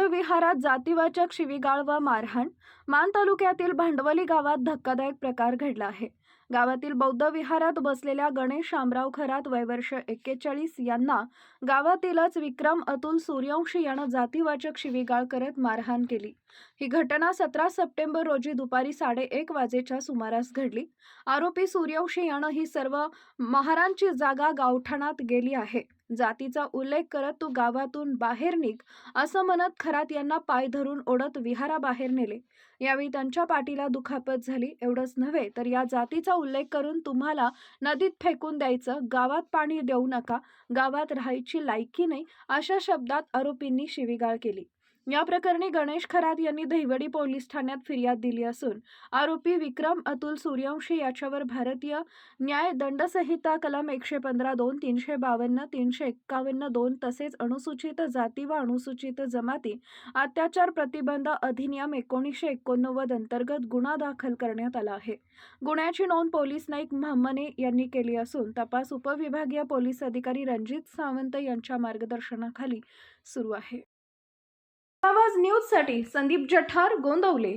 बौद्ध विहारात जातीवाचक शिवीगाळ व मारहाण मान तालुक्यातील भांडवली गावात धक्कादायक प्रकार घडला आहे. गावातील बौद्ध विहारात बसलेल्या गणेश शामराव खरात वयवर्ष एक्केचाळीस यांना गावातीलच विक्रम अतुल सूर्यवंशी यानं जातीवाचक शिवीगाळ करत मारहाण केली. ही घटना सतरा सप्टेंबर रोजी दुपारी साडेएक वाजेच्या सुमारास घडली. आरोपी सूर्यवंशी यानं ही सर्व महारांची जागा गावठाणात गेली आहे. जातीचा उल्लेख करत तू गावातून बाहेर निघ असं म्हणत खरात यांना पाय धरून ओढत विहाराबाहेर नेले. यावेळी त्यांच्या पाठीला दुखापत झाली. एवढंच नव्हे तर या जातीचा उल्लेख करून तुम्हाला नदीत फेकून द्यायचं गावात पाणी देऊ नका गावात राहायची लायकी नाही अशा शब्दात आरोपींनी शिवीगाळ केली. या प्रकरणी गणेश खरात यांनी दहिवडी पोलीस ठाण्यात फिर्याद दिली असून आरोपी विक्रम अतुल सूर्यवंशी याच्यावर भारतीय न्याय दंडसंहिता कलम एकशे पंधरा दोन तीनशे बावन्न तीनशे एक्कावन्न दोन तसेच अनुसूचित जाती व अनुसूचित जमाती अत्याचार प्रतिबंध अधिनियम एकोणीसशे एकोणनव्वद अंतर्गत गुन्हा दाखल करण्यात आला आहे. गुन्ह्याची नोंद पोलीस नाईक महम्मने यांनी केली असून तपास उपविभागीय पोलीस अधिकारी रणजित सावंत यांच्या मार्गदर्शनाखाली सुरू आहे. न्यूजसाठी संदीप जठार गोंदवले.